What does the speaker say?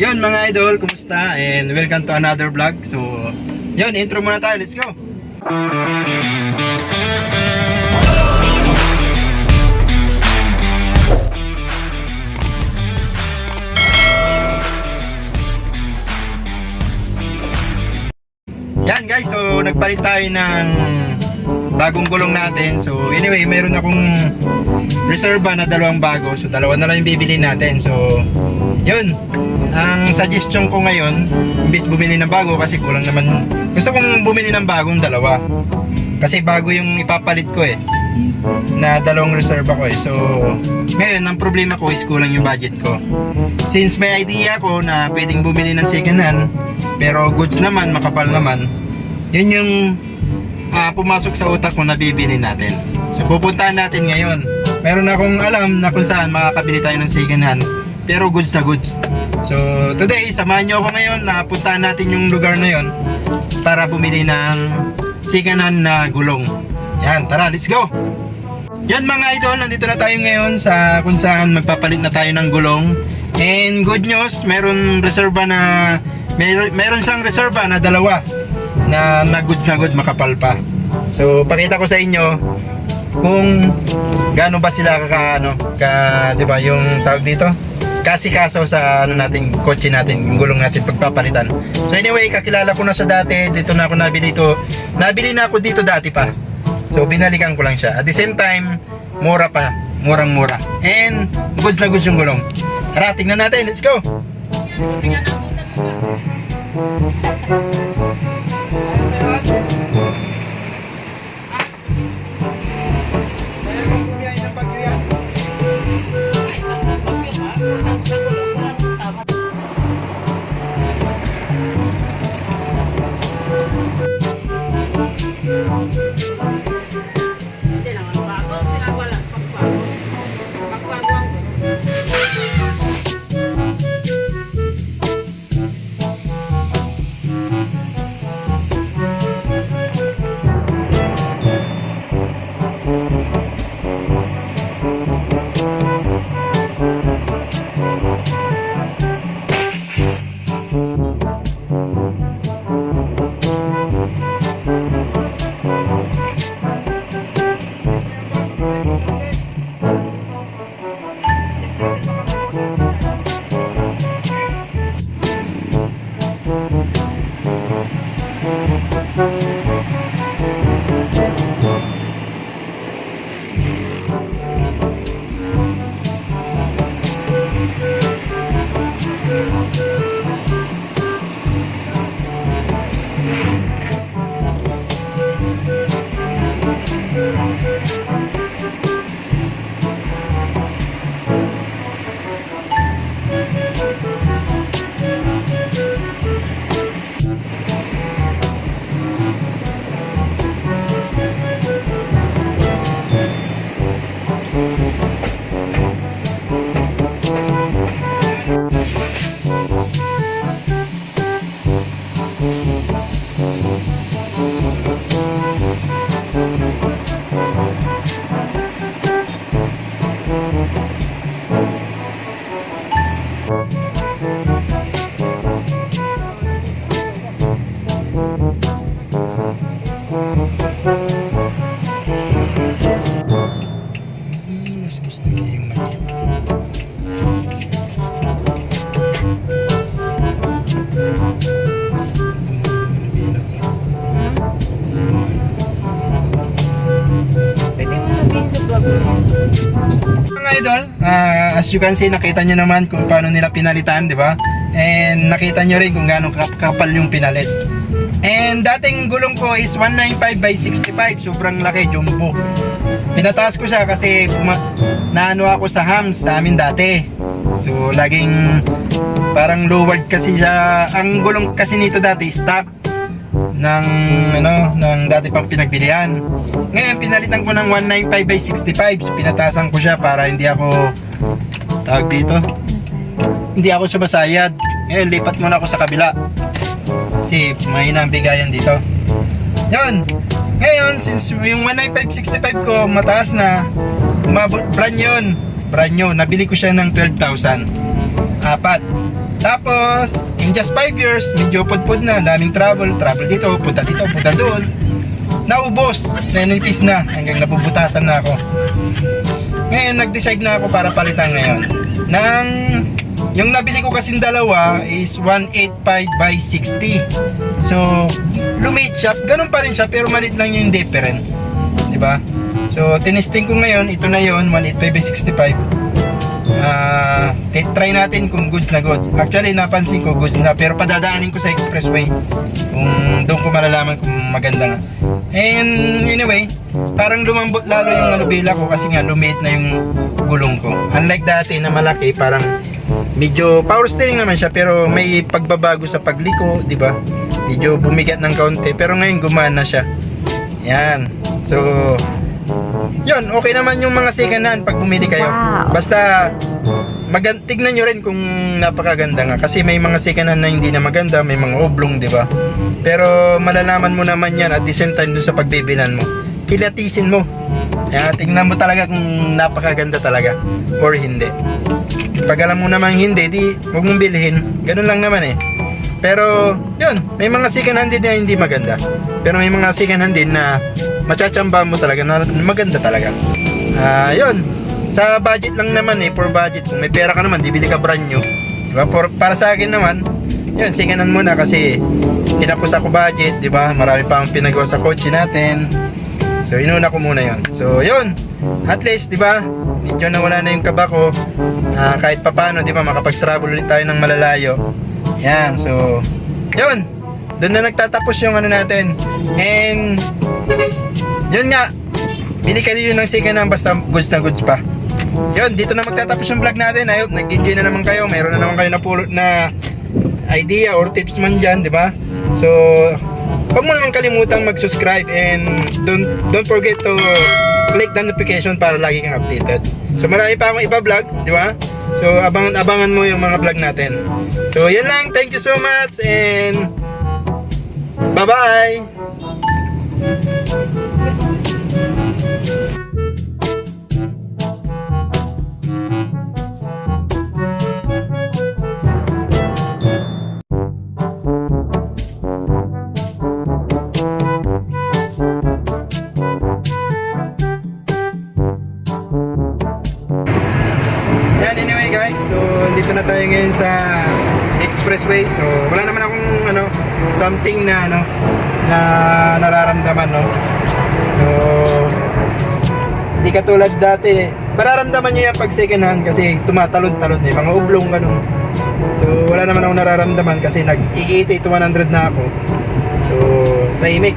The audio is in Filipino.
Yun mga idol, kumusta? And welcome to another vlog. So, yun, intro muna tayo. Let's go! Yan guys, so nagpalit tayo ng bagong gulong natin. So anyway, meron akong reserva na dalawang bago. So dalawa na lang yung bibili natin. So yun, ang suggestion ko ngayon, imbis bumili ng bago kasi kulang naman. Gusto kong bumili ng bagong dalawa. Kasi bago yung ipapalit ko eh na dalawang reserva ko eh. So, ngayon, ang problema ko is kulang yung budget ko. Since may idea ko na pwedeng bumili ng second hand, pero goods naman, makapal naman, yun yung ah, pumasok sa utak ko na bibili natin. So, pupuntahan natin ngayon. Meron akong alam na kung saan makakabili tayo ng second hand, pero goods na goods. So, today, samahan nyo ako ngayon na puntahan natin yung lugar na yon para bumili ng hand na gulong. Yan, tara, let's go! Yan mga idol, nandito na tayo ngayon sa kung saan magpapalit na tayo ng gulong. And good news, meron reserva na meron, meron siyang reserva na dalawa na na goods na good makapal pa. So pakita ko sa inyo kung gaano ba sila ka ano, ka 'di ba, yung tawag dito? Kasi kaso sa ano natin, kotse natin, yung gulong natin pagpapalitan. So anyway, kakilala ko na siya dati, dito na ako nabili ito. Nabili na ako dito dati pa. So binalikan ko lang siya. At the same time, mura pa. Murang-mura. And goods na goods yung gulong. Tara, tingnan natin. Let's go! Kailangan Mm-hmm. Mga idol, ah, as you can see, nakita nyo naman kung paano nila pinalitan, di ba? And nakita nyo rin kung gaano kap- kapal yung pinalit. And dating gulong ko is 195 by 65, sobrang laki, jumbo. Pinataas ko siya kasi naano ako sa hams sa amin dati. So laging parang lowered kasi siya. Ang gulong kasi nito dati stock ng ano ng dati pang pinagbilihan. Ngayon pinalitan ko ng 195 by 65. So, pinatasan ko siya para hindi ako tawag dito. Hindi ako sumasayad. Ngayon lipat muna ako sa kabila. Kasi mahina ang bigayan dito. Yun. Ngayon, since yung 19565 ko mataas na, umabot brand yun. Brand new. Nabili ko siya ng 12,000. Apat. Tapos, in just 5 years, medyo pudpud na, daming travel, travel dito, punta dito, punta doon. Naubos, nanipis na, hanggang nabubutasan na ako. Ngayon, nag-decide na ako para palitan ngayon. Nang, yung nabili ko kasing dalawa is 185 by 60. So, lumate siya, ganun pa rin siya, pero malit lang yung different. Di ba? So, tinesting ko ngayon, ito na yon 185 by 65. Uh, try natin kung goods na goods. Actually, napansin ko goods na pero padadaanin ko sa expressway. Kung doon ko malalaman kung maganda nga. And anyway, parang lumambot lalo yung ano bila ko kasi nga lumit na yung gulong ko. Unlike dati na malaki, parang medyo power steering naman siya pero may pagbabago sa pagliko, di ba? Medyo bumigat ng kaunti pero ngayon gumana siya. Yan. So, yun, okay naman yung mga second hand pag bumili kayo. Wow. Basta magan tignan nyo rin kung napakaganda nga kasi may mga second hand na hindi na maganda, may mga oblong, di ba? Pero malalaman mo naman yan at the same time dun sa pagbibilan mo. Kilatisin mo. Kaya tingnan mo talaga kung napakaganda talaga or hindi. Pag alam mo namang hindi, di huwag mong bilhin. Ganun lang naman eh. Pero, yun, may mga second hand din na hindi maganda. Pero may mga second hand din na machachamba mo talaga na maganda talaga. Ah, yun. Sa budget lang naman eh, for budget. Kung may pera ka naman, di bili ka brand new. Diba? For, para sa akin naman, yun, second hand muna kasi tinapos ako budget, di ba? Marami pa ang pinagawa sa kotse natin. So, inuna ko muna yun. So, yun. At least, di ba? Medyo nawala na yung kaba ko. Ah, kahit papano, di ba? Makapag-travel ulit tayo ng malalayo. Yan, so, yun. Doon na nagtatapos yung ano natin. And, yun nga. Bili ka din yun ng second hand basta goods na goods pa. Yun, dito na magtatapos yung vlog natin. I hope nag-enjoy na naman kayo. Mayroon na naman kayo napulot na idea or tips man dyan, di ba? So, huwag mo naman kalimutang mag-subscribe and don't don't forget to click the notification para lagi kang updated. So, marami pa akong ipa-vlog, di ba? So, abangan-abangan mo yung mga vlog natin. So, yan lang. Thank you so much and bye-bye! Yan, anyway guys, so dito na tayo ngayon sa expressway. So wala naman akong ano, something na ano na nararamdaman, no. So hindi katulad dati, mararamdaman nyo yan pag second hand kasi tumatalon-talon eh, mga ublong ganun. So wala naman akong nararamdaman kasi nag 80 to 100 na ako. So tahimik.